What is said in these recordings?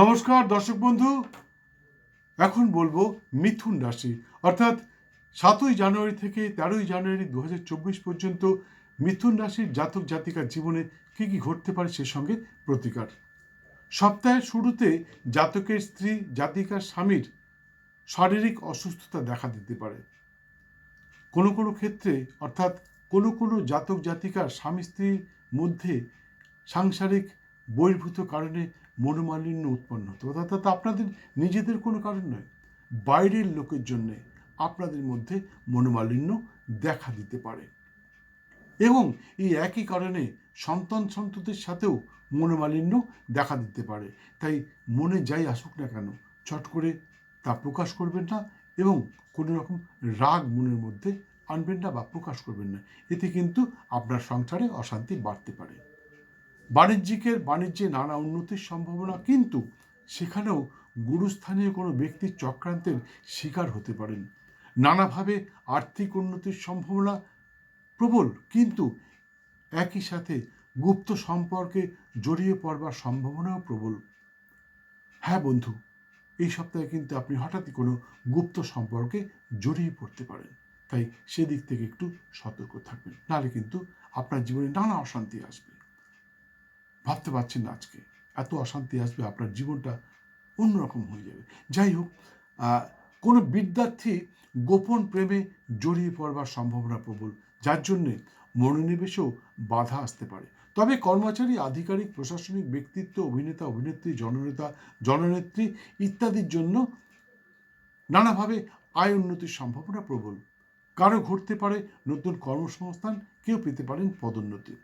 নমস্কার, দর্শক বন্ধু। এখন বলব মিথুন রাশি। অর্থাৎ সাতই জানুয়ারি থেকে তেরোই জানুয়ারি দু হাজার চব্বিশ পর্যন্ত মিথুন রাশির জাতক জাতিকার জীবনে কী কী ঘটতে পারে সে সঙ্গে প্রতিকার। সপ্তাহের শুরুতে জাতকের স্ত্রী, জাতিকার স্বামীর শারীরিক অসুস্থতা দেখা দিতে পারে। কোনো কোনো ক্ষেত্রে, অর্থাৎ কোনো কোনো জাতক জাতিকার স্বামী স্ত্রীর মধ্যে সাংসারিক বহির্ভূত কারণে মনোমালিন্য উৎপন্ন। হতো অর্থাৎ আপনাদের নিজেদের কোনো কারণ নয়। বাইরের লোকের জন্যে আপনাদের মধ্যে মনোমালিন্য দেখা দিতে পারে। এবং এই একই কারণে সন্তান সন্ততির সাথেও মনোমালিন্য দেখা দিতে পারে। তাই মনে যাই আসুক না কেন, চট করে তা প্রকাশ করবেন না এবং কোনো রকম রাগ মনের মধ্যে আনবেন না বা প্রকাশ করবেন না। এতে কিন্তু আপনার সংসারে অশান্তি বাড়তে পারে। বাণিজ্যিকের বাণিজ্যে নানা উন্নতির সম্ভাবনা, কিন্তু সেখানেও গুরুস্থানীয় কোনো ব্যক্তির চক্রান্তের শিকার হতে পারেন। নানাভাবে আর্থিক উন্নতির সম্ভাবনা প্রবল, কিন্তু একই সাথে গুপ্ত সম্পর্কে জড়িয়ে পড়বার সম্ভাবনাও প্রবল। হ্যাঁ বন্ধু, এই সপ্তাহে কিন্তু আপনি হঠাৎই কোনো গুপ্ত সম্পর্কে জড়িয়ে পড়তে পারেন। তাই সেদিক থেকে একটু সতর্ক থাকবেন, নাহলে কিন্তু আপনার জীবনে নানা অশান্তি আসবে। ভাবতে পারছেন না আজকে। এত অশান্তি আসবে, আপনার জীবনটা অন্যরকম হয়ে যাবে। যাই হোক কোনো বিদ্যার্থী গোপন প্রেমে জড়িয়ে পড়বার সম্ভাবনা প্রবল, যার জন্যে মনোনিবেশেও বাধা আসতে পারে। তবে কর্মচারী, আধিকারিক, প্রশাসনিক ব্যক্তিত্ব, অভিনেতা, অভিনেত্রী, জননেতা, জননেত্রী ইত্যাদির জন্য নানাভাবে আয় উন্নতির সম্ভাবনা প্রবল। কারও ঘটতে পারে নতুন কর্মসংস্থান, কেউ পেতে পারেন পদোন্নতি।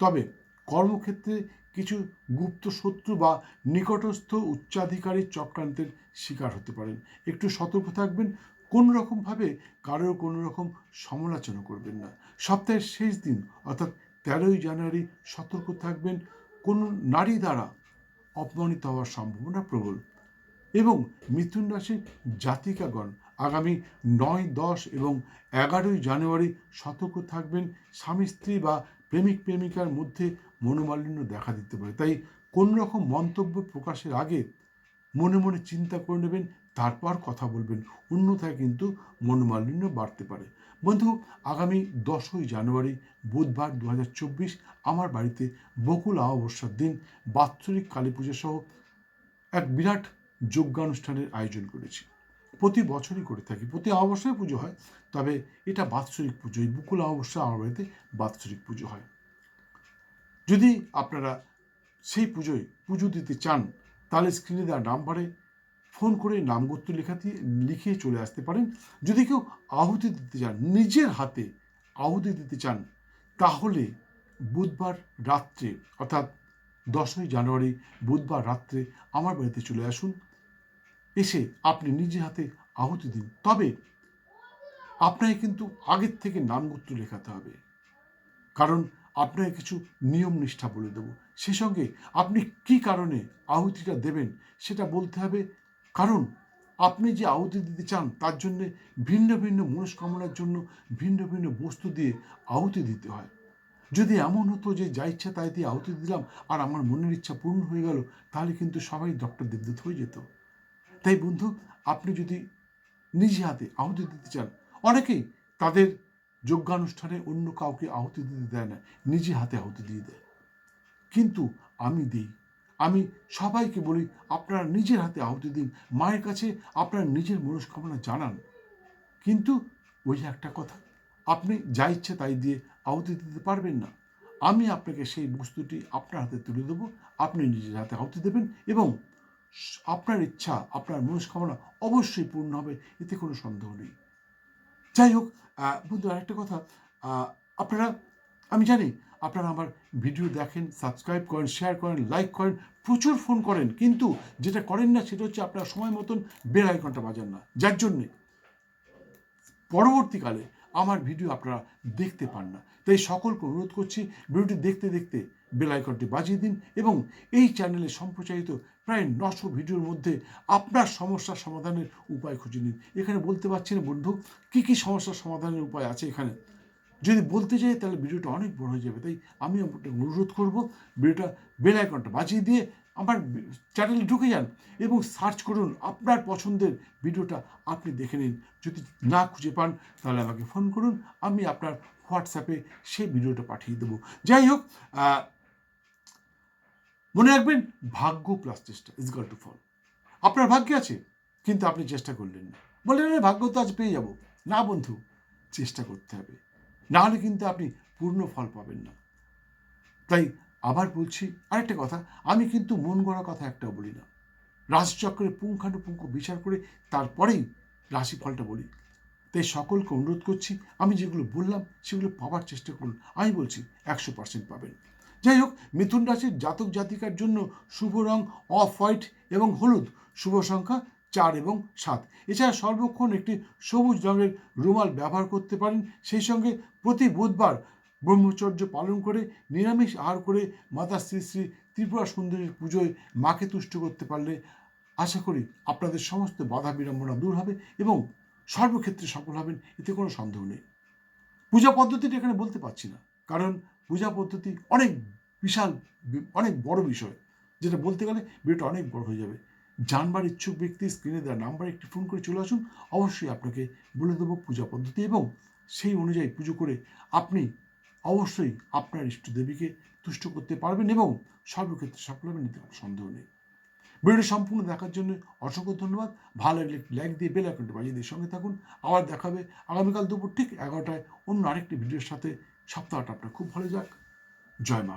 তবে কর্মক্ষেত্রে কিছু গুপ্ত শত্রু বা নিকটস্থ উচ্চাধিকারীর চক্রান্তের শিকার হতে পারেন। একটু সতর্ক থাকবেন, কোনো রকমভাবে কারোর কোনো রকম সমালোচনা করবেন না। সপ্তাহের শেষ দিন, অর্থাৎ তেরোই জানুয়ারি, সতর্ক থাকবেন, কোনো নারী দ্বারা অপমানিত হওয়ার সম্ভাবনা প্রবল। এবং মিথুন রাশির জাতিকাগণ, আগামী নয়, দশ এবং এগারোই জানুয়ারি সতর্ক থাকবেন। স্বামী, স্ত্রী বা প্রেমিক, প্রেমিকার মধ্যে মনোমালিন্য দেখা দিতে পারে। তাই কোন রকম মন্তব্য প্রকাশের আগে মনে মনে চিন্তা করে নেবেন, তারপর কথা বলবেন। অন্যথায় কিন্তু মনোমালিন্য বাড়তে পারে। বন্ধু, আগামী দশই জানুয়ারি, বুধবার দু হাজার চব্বিশ আমার বাড়িতে বকুল অমাবস্যার দিন বাৎসরিক কালী পুজো সহ এক বিরাট যজ্ঞানুষ্ঠানের আয়োজন করেছি। প্রতি বছরই করে থাকি। প্রতি অমাবস্যায় পুজো হয়, তবে এটা বাৎসরিক পুজো। এই বকুল অমাবস্যা আমার বাড়িতে বাৎসরিক পুজো হয়। যদি আপনারা সেই পুজোয় পুজো দিতে চান, তাহলে স্ক্রিনে দেওয়া নাম্বারে ফোন করে নামগোত্র লেখাতে, লিখে চলে আসতে পারেন। যদি কেউ আহুতি দিতে চান, নিজের হাতে আহুতি দিতে চান, তাহলে বুধবার রাত্রে, অর্থাৎ দশই জানুয়ারি বুধবার রাত্রে আমার বাড়িতে চলে আসুন। এসে আপনি নিজে হাতে আহুতি দিন। তবে আপনাকে কিন্তু আগের থেকে নামগোত্র লেখাতে হবে। কারণ আপনাকে কিছু নিয়ম নিষ্ঠা বলে দেবো। সে সঙ্গে আপনি কি কারণে আহুতিটা দেবেন সেটা বলতে হবে। কারণ আপনি যে আহুতি দিতে চান তার জন্য ভিন্ন ভিন্ন মনস্কামনার জন্য ভিন্ন ভিন্ন বস্তু দিয়ে আহুতি দিতে হয়। যদি এমন হতো যে যা ইচ্ছা তাই দিয়ে আহুতি দিলাম আর আমার মনের ইচ্ছা পূর্ণ হয়ে গেল, তাহলে কিন্তু সবাই ডক্টর দেবদূত হয়ে যেত। তাই বন্ধু, আপনি যদি নিজে হাতে আহুতি দিতে চান, অনেকেই তাদের যজ্ঞানুষ্ঠানে অন্য কাউকে আহুতি দিতে দেয় না, নিজে হাতে আহুতি দিয়ে দেয়। কিন্তু আমি দিই। আমি সবাইকে বলি, আপনারা নিজের হাতে আহুতি দিন, মায়ের কাছে আপনার নিজের মনস্কামনা জানান। কিন্তু ওই একটা কথা, আপনি যা ইচ্ছে তাই দিয়ে আহুতি দিতে পারবেন না। আমি আপনাকে সেই বস্তুটি আপনার হাতে তুলে দেবো, আপনি নিজের হাতে আহুতি দেবেন এবং আপনার ইচ্ছা, আপনার মনস্কামনা অবশ্যই পূর্ণ হবে, এতে কোনো সন্দেহ নেই। যাই হোক বন্ধু, আরেকটা কথা আপনারা, আমি জানি আপনারা আমার ভিডিও দেখেন সাবস্ক্রাইব করেন শেয়ার করেন লাইক করেন, প্রচুর ফোন করেন, কিন্তু যেটা করেন না সেটা হচ্ছে আপনারা সময় মতন বেল আইকনটা বাজান না। যার জন্যে পরবর্তীকালে আমার ভিডিও আপনারা দেখতে পান না। তাই সকলকে অনুরোধ করছি, ভিডিওটি দেখতে দেখতে বেল আইকনটি বাজিয়ে দিন এবং এই চ্যানেলে সম্প্রচারিত প্রায় নশো ভিডিওর মধ্যে আপনার সমস্যার সমাধানের উপায় খুঁজে নিন। এখানে বলতে পারছি না বন্ধু, কী কী সমস্যার সমাধানের উপায় আছে এখানে? যদি বলতে যাই, তাহলে ভিডিওটা অনেক বড় হয়ে যাবে। তাই আমি আপনাকে অনুরোধ করব, ভিডিওটা বেল আইকনটা বাজিয়ে দিয়ে আমার চ্যানেলে ঢুকে যান এবং সার্চ করুন আপনার পছন্দের ভিডিওটা আপনি দেখে নিন। যদি না খুঁজে পান, তাহলে আমাকে ফোন করুন, আমি আপনার হোয়াটসঅ্যাপে সেই ভিডিওটা পাঠিয়ে দেবো। যাই হোক মনে রাখবেন ভাগ্য প্লাস চেষ্টা ইজ গট টু ফল আপনার ভাগ্যে আছে কিন্তু আপনি চেষ্টা করলেন না। বললেন "আরে, ভাগ্য তো আজ পেয়ে যাব। না বন্ধু চেষ্টা করতে হবে। না হলে কিন্তু আপনি পূর্ণ ফল পাবেন না। তাই আবার বলছি আরেকটা কথা আমি কিন্তু মন গড়া কথা একটাও বলি না। রাশিচক্রের পুঙ্খানুপুঙ্খ বিচার করে তারপরেই রাশিফলটা বলি। তাই সকলকে অনুরোধ করছি আমি যেগুলো বললাম সেগুলো পাওয়ার চেষ্টা করুন। আমি বলছি একশো পার্সেন্ট পাবেন। যাই হোক, মিথুন রাশির জাতক জাতিকার জন্য শুভ রং অফ হোয়াইট এবং হলুদ। শুভ সংখ্যা চার এবং সাত। এছাড়া সর্বক্ষণ একটি সবুজ রঙের রুমাল ব্যবহার করতে পারেন। সেই সঙ্গে প্রতি বুধবার ব্রহ্মচর্য পালন করে, নিরামিষ আহার করে মাতা শ্রী শ্রী ত্রিপুরা সুন্দরীর পুজোয় মাকে তুষ্ট করতে পারলে আশা করি আপনাদের সমস্ত বাধা বিড়ম্বনা দূর হবে এবং সর্বক্ষেত্রে সফল হবেন, এতে কোনো সন্দেহ নেই। পূজা পদ্ধতিটা এখানে বলতে পারছি না, কারণ পূজা পদ্ধতি অনেক বিশাল অনেক বড় বিষয়। যেটা বলতে গেলে ভিডিওটা অনেক বড় হয়ে যাবে। জানবার ইচ্ছুক ব্যক্তি স্ক্রিনে দেওয়া নাম্বারে একটি ফোন করে চলে আসুন। অবশ্যই আপনাকে বলে দেবো পূজা পদ্ধতি এবং সেই অনুযায়ী পুজো করে আপনি অবশ্যই আপনার ইষ্টদেবীকে তুষ্ট করতে পারবেন এবং সর্বক্ষেত্রে সফল হবেন এতে কোনো সন্দেহ নেই। ভিডিওটি সম্পূর্ণ দেখার জন্য অসংখ্য ধন্যবাদ। ভালো লাগলে লাইক দিয়ে বেল আইকনটি বাজিয়ে দিয়ে সঙ্গে থাকুন। আবার দেখাবে আগামীকাল দুপুর ঠিক এগারোটায় অন্য আরেকটি ভিডিওর সাথে। সপ্তাহটা আপনার খুব ভালো যাক। জয় মা।